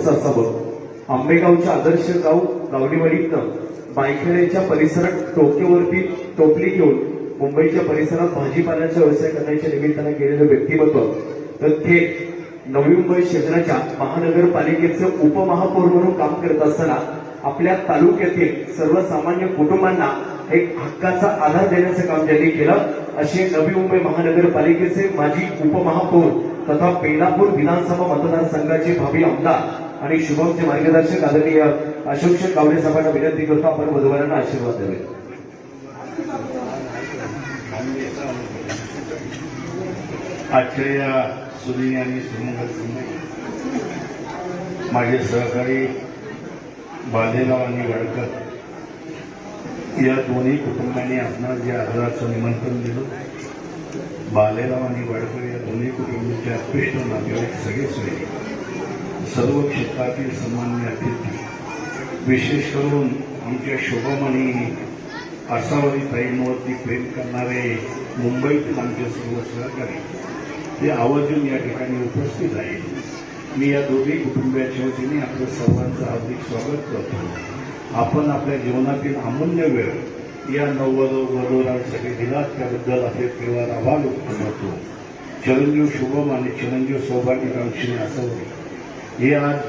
कसं असावं आंबेगावच्या आदर्श गाव गावडीवाडीतनं बायखेड्याच्या परिसरात टोकेवरती टोपली घेऊन मुंबईच्या परिसरात भाजीपाल्याचा व्यवसाय करण्याच्या निमित्तानं गेलेलं व्यक्तिमत्व तर थेट नवी मुंबई शहराच्या महानगरपालिकेचं उपमहापौर म्हणून काम करत असताना आपल्या तालुक्यातील सर्वसामान्य कुटुंबांना एक हक्काचा आधार देण्याचं काम त्यांनी केलं. असे नवी मुंबई महानगरपालिकेचे माजी उपमहापौर तथा बेलापूर विधानसभा मतदारसंघाचे भावी आमदार आणि शुभमचे मार्गदर्शक आदरणीय अशोक कावडे साहेबांना विनंती करतो आपण वधूवरांना आशीर्वाद द्यावे आजच्या या सुदिनी आणि माझे सहकारी बालेराव आणि गडकर या दोन्ही कुटुंबांनी आपणास जे आदराचं निमंत्रण दिलं. बालेराव आणि गडकर या दोन्ही कुटुंबांचे अत्कृष्ट नातेवाईक सगळे सोयरे सर्व क्षेत्रातील सन्मान्य अतिथी विशेष करून आमच्या शुभम आणि आसावरी ताईंवरती प्रेम करणारे मुंबईतील आमचे सर्व सहकारी ते आवर्जून या ठिकाणी उपस्थित आहे मी या दोन्ही कुटुंबियाच्या वतीने आपलं सर्वांचं हार्दिक स्वागत करतो. आपण आपल्या जीवनातील अमूल्य वेळ या नव्वद वधूरांसाठी दिलात त्याबद्दल आपले केवळ आभार व्यक्त करतो. चिरंजीव शुभम आणि चिरंजीव सौभाग्यकांक्षी होईल Yeah.